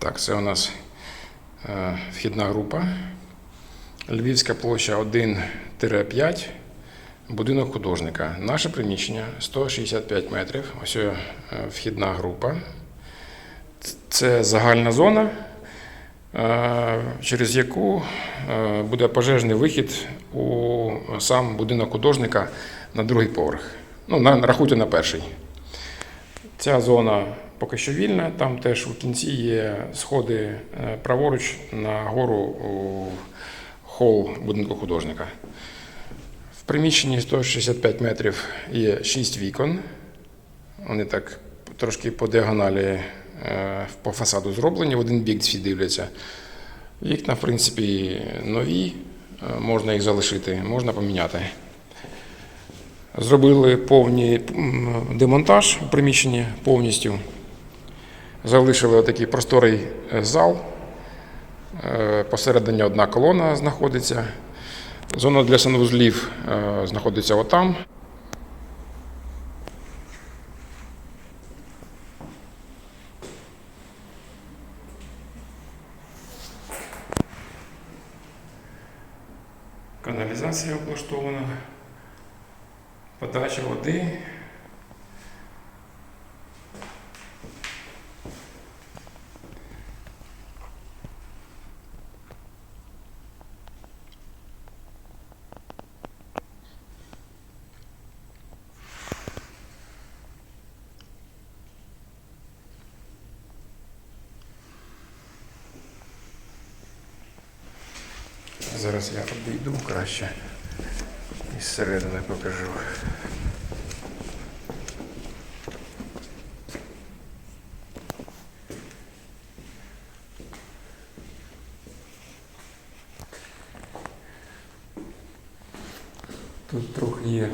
Так, це у нас е, вхідна група. Львівська площа 1-5, будинок художника. Наше приміщення 165 метрів. Ось е, вхідна група. Це загальна зона, е, через яку буде пожежний вихід у сам будинок художника на другий поверх. Ну, на, рахуйте на перший. Ця зона поки що вільна, там теж у кінці є сходи е, праворуч на гору у хол будинку художника. В приміщенні 165 метрів є 6 вікон. Вони так трошки по діагоналі е, по фасаду зроблені, в один бік всі дивляться. Вікна, в принципі, нові, е, можна їх залишити, можна поміняти. Зробили повний демонтаж у приміщенні повністю. Залишили отакий просторий е, зал. Е, Посередині одна колона знаходиться. Зона для санвузлів е, знаходиться отам. Каналізація облаштована, подача води. Зараз я обійду краще і зсередини покажу. Тут трохи є.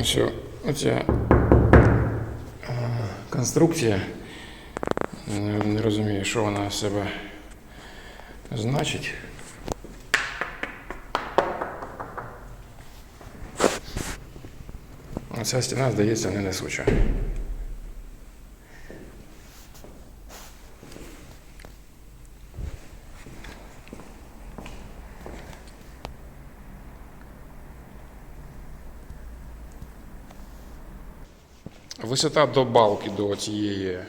Ось о- оця е, конструкція. Не, не розумію, що вона з себе значить. Оця стіна, здається, не несуча. Висота до балки до цієї е,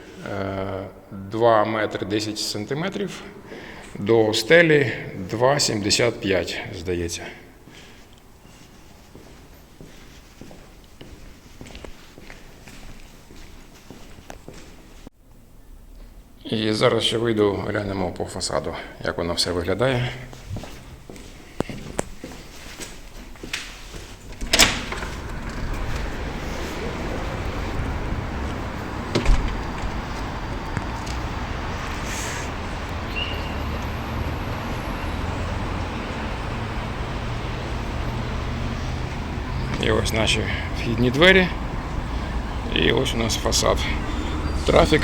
2 метри 10 сантиметрів, до стелі 2,75, здається. І зараз ще вийду, глянемо по фасаду, як воно все виглядає. І ось наші вхідні двері. І ось у нас фасад. Трафік